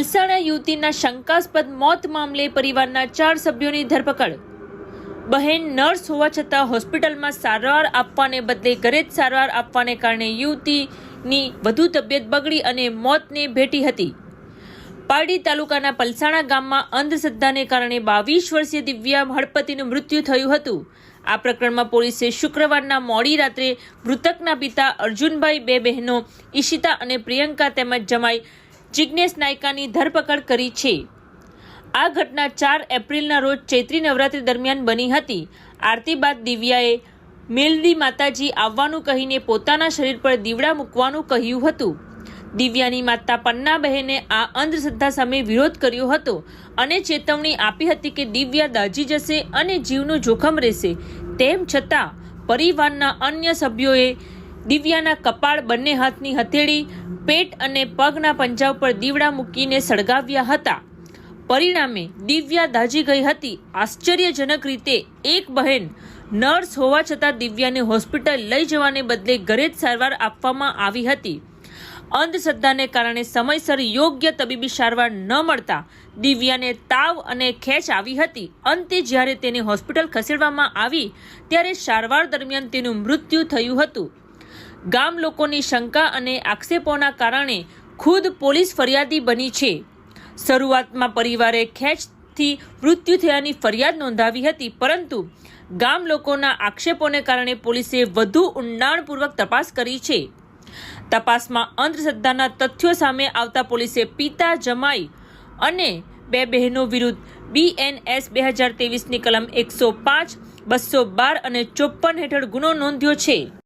મહેસાણા યુવતીના શંકાસ્પદ મોત મામલે પરિવારના ચાર સભ્યોની ધરપકડ. બહેન નર્સ હોવા છતાં હોસ્પિટલમાં સારવાર આપવાને બદલે ઘરે જ સારવાર આપવાને કારણે યુવતીની વધુ તબિયત બગડી અને મોતને ભેટી હતી. પારડી તાલુકાના પલસાણા ગામમાં અંધશ્રદ્ધાને કારણે બાવીસ વર્ષીય દિવ્યા હળપતિનું મૃત્યુ થયું હતું. આ પ્રકરણમાં પોલીસે શુક્રવારના મોડી રાત્રે મૃતકના પિતા અર્જુનભાઈ બે બહેનો ઈશિતા અને પ્રિયંકા તેમજ જમાઈ જિજ્ઞેશ નાયકાની ધરપકડ કરી છે. આ ઘટના ચાર એપ્રિલના રોજ ચૈત્રી નવરાત્રી દરમિયાન બની હતી. આરતી બાદ દિવ્યાએ મેલડી માતાજી આવવાનું કહીને પોતાના શરીર પર દીવડા મૂકવાનું કહ્યું હતું. દિવ્યાની માતા પન્ના બહેને આ અંધશ્રદ્ધા સામે વિરોધ કર્યો હતો અને ચેતવણી આપી હતી કે દિવ્યા દાજી જશે અને જીવનું જોખમ રહેશે. તેમ છતાં, પરિવારના અન્ય સભ્યોએ દિવ્યાના કપાળ બંને હાથની હથેળી, પેટ અને પગના પંજા ઉપર દીવડા મૂકીને સળગાવ્યા હતા. પરિણામે દિવ્યા દાજી ગઈ હતી. આશ્ચર્યજનક રીતે એક બહેન નર્સ હોવા છતાં દિવ્યાને હોસ્પિટલ લઈ જવાને બદલે ઘરે જ સારવાર આપવામાં આવી હતી. અંધશ્રદ્ધાને કારણે સમયસર યોગ્ય તબીબી સારવાર ન મળતા દિવ્યાને તાવ અને ખેંચ આવી હતી. અંતે જ્યારે તેને હોસ્પિટલ ખસેડવામાં આવી, ત્યારે સારવાર દરમિયાન તેનું મૃત્યુ થયું હતું. ગામ લોકોની શંકા અને આક્ષેપોના કારણે ખુદ પોલીસ ફરિયાદી બની છે. શરૂઆતમાં પરિવારે ખેંચથી મૃત્યુ થયાની ફરિયાદ નોંધાવી હતી, પરંતુ ગામ લોકોના આક્ષેપોને કારણે પોલીસે વધુ ઊંડાણપૂર્વક તપાસ કરી છે. તપાસમાં અંધશ્રદ્ધાના તથ્યો સામે આવતા પોલીસે પિતા જમાઈ અને બે બહેનો વિરુદ્ધ બીએનએસ બે હજાર તેવીસની કલમ એકસો પાંચ, બસો બાર અને ચોપન હેઠળ ગુનો નોંધ્યો છે.